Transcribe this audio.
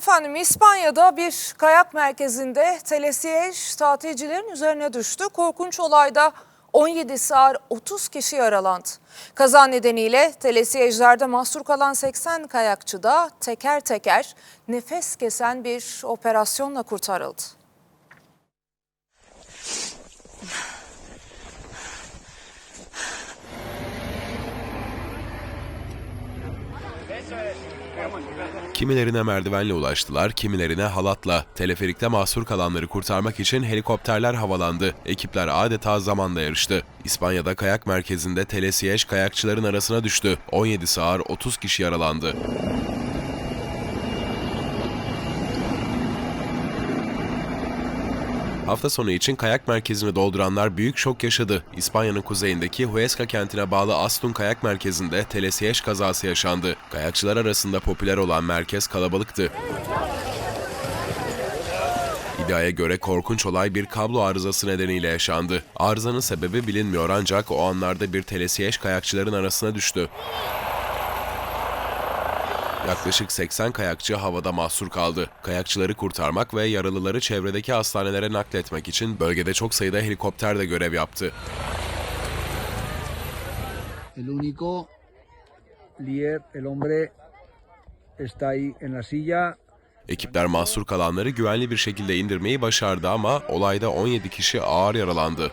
Efendim İspanya'da bir kayak merkezinde telesiyej tatilcilerin üzerine düştü. Korkunç olayda 17 sağır 30 kişi yaralandı. Kaza nedeniyle telesiyejlerde mahsur kalan 80 kayakçı da teker teker nefes kesen bir operasyonla kurtarıldı. Kimilerine merdivenle ulaştılar, kimilerine halatla. Teleferikte mahsur kalanları kurtarmak için helikopterler havalandı. Ekipler adeta zamanla yarıştı. İspanya'da kayak merkezinde telesiyej kayakçıların arasına düştü. 17 sağır 30 kişi yaralandı. Hafta sonu için kayak merkezini dolduranlar büyük şok yaşadı. İspanya'nın kuzeyindeki Huesca kentine bağlı Astun Kayak Merkezi'nde telesiyej kazası yaşandı. Kayakçılar arasında popüler olan merkez kalabalıktı. İddiaya göre korkunç olay bir kablo arızası nedeniyle yaşandı. Arızanın sebebi bilinmiyor ancak o anlarda bir telesiyej kayakçıların arasına düştü. Yaklaşık 80 kayakçı havada mahsur kaldı. Kayakçıları kurtarmak ve yaralıları çevredeki hastanelere nakletmek için bölgede çok sayıda helikopter de görev yaptı. El único líder, el hombre, está ahí en la silla. Ekipler mahsur kalanları güvenli bir şekilde indirmeyi başardı ama olayda 17 kişi ağır yaralandı.